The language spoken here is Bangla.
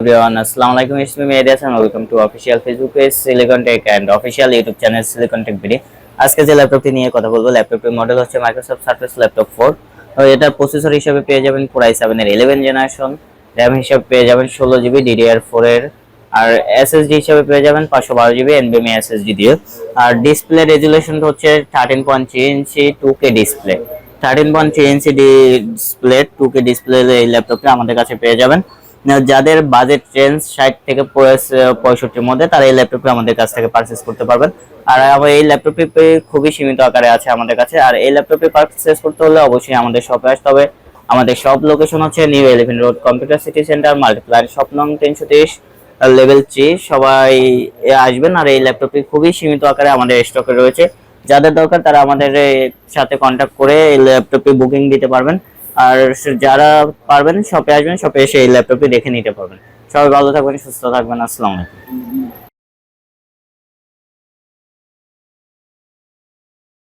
আসসালামু Facebook page Silicon Tech and official YouTube channel Silicon Tech আজকে যে ল্যাপটপটি নিয়ে কথা বলব ল্যাপটপের মডেল হচ্ছে মাইক্রোসফট সার্ফেস ল্যাপটপ ফোর এটার প্রসেসর হিসেবে পেয়ে যাবেন এর ইলেভেন জেনারেশন র্যাম হিসেবে পেয়ে যাবেন ষোলো জিবি ডিডিআর ফোর এর। আর এসএসডি হিসেবে পেয়ে যাবেন পাঁচশো বারো জিবি এনবিএমই এসএসডি দিয়ে। আর ডিসপ্লে রেজুলেশন হচ্ছে thirteen point three inch two K display thirteen point three inch display two K display এই ল্যাপটপটি আমাদের কাছে পেয়ে যাবেন। যাদের বাজেট রেঞ্জ ষাট থেকে পঁয়ষ- পঁয়ষট্টির মধ্যে, তারা এই ল্যাপটপটি আমাদের কাছ থেকে পারচেস করতে পারবেন। আর এই ল্যাপটপটি খুবই সীমিত আকারে আছে আমাদের কাছে। আর এই ল্যাপটপটি পারচেস করতে হলে অবশ্যই আমাদের শপে আসতে হবে। আমাদের শপ লোকেশন হচ্ছে New Elephant Road Computer City Centre Multiplier shop নং তিনশো তিরিশ লেভেল থ্রি সবাই আসবেন। আর এই ল্যাপটপটি খুবই সীমিত আকারে আমাদের স্টকে রয়েছে। যাদের দরকার তারা আমাদের সাথে কন্ট্যাক্ট করে এই ল্যাপটপটি বুকিং দিতে পারবেন। আর যারা পারবেন শপে আসবেন শপে এসে এই ল্যাপটপটি দেখে নিতে পারবেন। সবাই ভালো থাকবেন, সুস্থ থাকবেন, আসসালামু আলাইকুম।